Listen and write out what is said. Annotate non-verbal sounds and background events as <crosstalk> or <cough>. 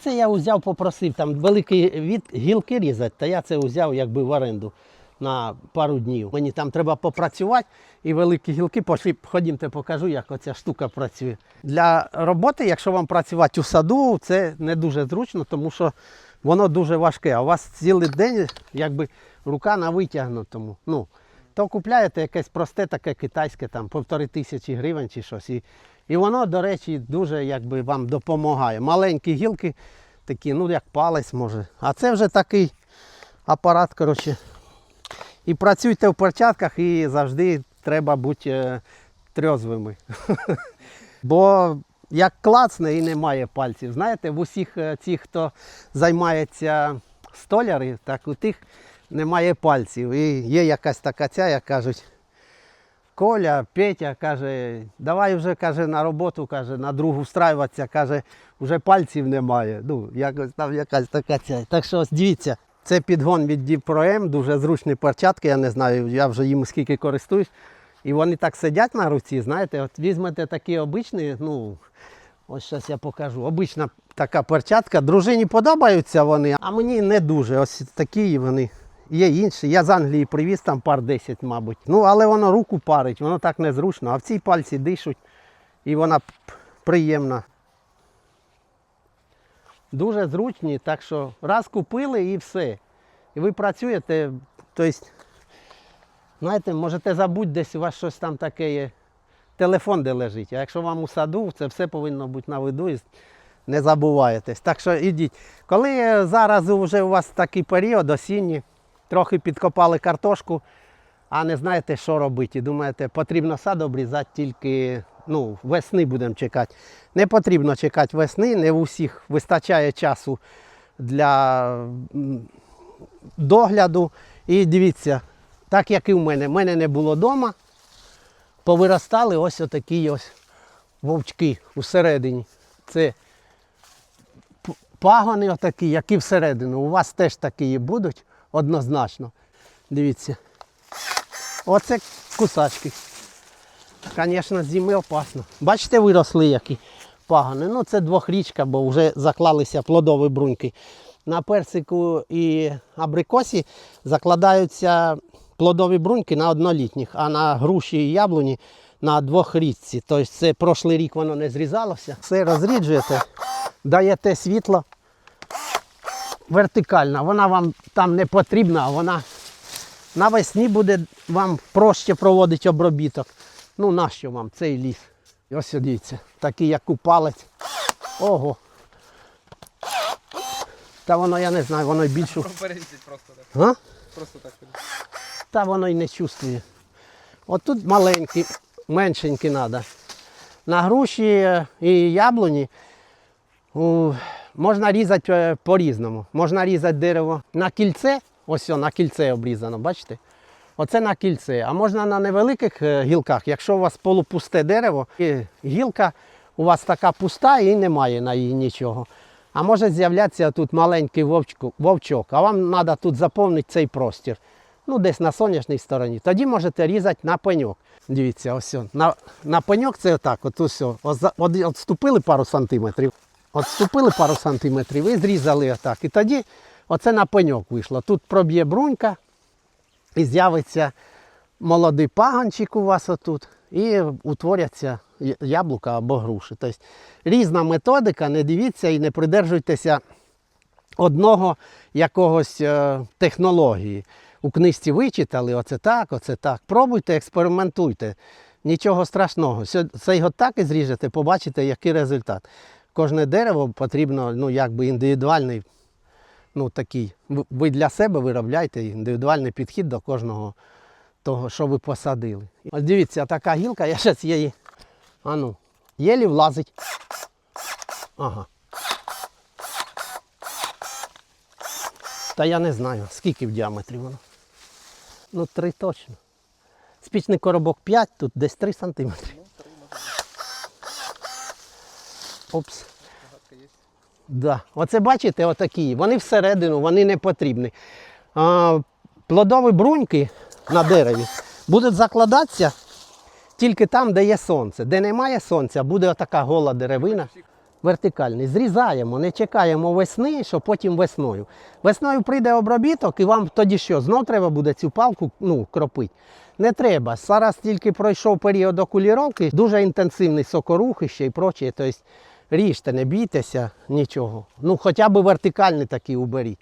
Це я взяв, попросив там великі від гілки різати, та я це взяв якби в оренду на пару днів. Мені там треба попрацювати і великі гілки пошли. Ходімте, покажу, як оця штука працює. Для роботи, якщо вам працювати у саду, це не дуже зручно, тому що воно дуже важке. А у вас цілий день якби рука на витягнутому. Ну, то купляєте якесь просте таке китайське, там півтори тисячі гривень чи щось. І, і воно, до речі, дуже якби вам допомагає. Маленькі гілки, такі, ну як палець може. А це вже такий апарат, коротше. І працюйте в перчатках і завжди треба бути е, трьозвими. <laughs> Бо як клацне і немає пальців. Знаєте, в усіх е, цих, хто займається столяри, так у тих немає пальців. І є якась така ця, як кажуть, Коля, Петя каже, давай вже каже, на роботу, каже, на другу встраюватися, каже, вже пальців немає. Ну, якось там якась така ця. Так що ось дивіться, це підгон від Діпром, дуже зручні перчатки, я не знаю, я вже їм скільки користуюсь. І вони так сидять на руці, знаєте, от візьмете такі обичні, ну, ось зараз я покажу. Обична така перчатка. Дружині подобаються вони, а мені не дуже. Ось такі вони. Є інші. Я з Англії привіз там пар 10, мабуть. Ну, але воно руку парить, воно так незручно. А в цій пальці дишуть і вона приємна. Дуже зручні, так що раз купили і все. І ви працюєте, тобто, знаєте, можете забути, десь у вас щось там таке є. Телефон де лежить. А якщо вам у саду, це все повинно бути на виду і не забуваєтесь. Так що ідіть. Коли е, зараз вже у вас такий період осінній, трохи підкопали картошку, а не знаєте, що робити. Думаєте, потрібно сад обрізати тільки ну, весни будемо чекати. Не потрібно чекати весни, не у всіх вистачає часу для догляду. І дивіться, так як і в мене, в мене не було вдома, повиростали ось отакі ось вовчки всередині. Це пагони отакі, які всередину. У вас теж такі будуть однозначно. Дивіться. Оце кусачки. Звісно, зими опасно. Бачите, виросли які пагони. Ну, це двохрічка, бо вже заклалися плодові бруньки. На персику і абрикосі закладаються плодові бруньки на однолітніх, а на груші і яблуні на двохрічці. Тобто це прошлий рік воно не зрізалося. Все розріджуєте, даєте світло вертикально. Вона вам там не потрібна, а вона навесні буде вам проще проводити обробіток. Ну, нащо вам цей ліс? Ось дивіться, такий як у палець. Ого. Та воно, я не знаю, воно й більшу. Просто так. А? Просто так. Та воно й не чувствує. От тут маленькі, меншенькі треба. На груші і яблуні можна різати е, по-різному. Можна різати дерево на кільце, ось на кільце обрізано, бачите? Оце на кільце. А можна на невеликих е, гілках, якщо у вас полупусте дерево, і гілка у вас така пуста і немає на її нічого. А може з'являтися тут маленький вовчок, а вам треба тут заповнити цей простір. Ну, десь на сонячній стороні. Тоді можете різати на пеньок. Дивіться, ось на, на пеньок це отак. От ось. Ось от, отступили пару сантиметрів. Отступили пару сантиметрів і зрізали отак. І тоді оце на пеньок вийшло. Тут проб'є брунька і з'явиться молодий пагончик у вас отут. І утворяться яблука або груші. Тобто різна методика, не дивіться і не придержуйтеся одного якогось е, технології. У книжці вичитали, оце так, оце так. Pробуйте, експериментуйте. Нічого страшного. Це його так і зріжете, побачите, який результат. Кожне дерево потрібно ну, якби індивідуальний, ну, такий. Ви- для себе виробляєте індивідуальний підхід до кожного того, що ви посадили. Ось дивіться, така гілка, я зараз її. А ну, єлі влазить. Ага. Та я не знаю, скільки в діаметрі воно. Ну, три точно. Спічний коробок 5, тут десь 3 сантиметри. Опс. Да. Оце бачите, отакі. Вони всередину, вони не потрібні. А, Плодові бруньки на дереві будуть закладатися тільки там, де є сонце. Де немає сонця, буде отака гола деревина. Вертикальний. Зрізаємо, не чекаємо весни, що потім весною. Весною прийде обробіток і вам тоді що? Знов треба буде цю палку ну, кропити. Не треба. Зараз тільки пройшов період окуліровки, дуже інтенсивний сокорухище і ще і прочее. Тобто ріжте, не бійтеся нічого. Ну хоча б вертикальний такий уберіть.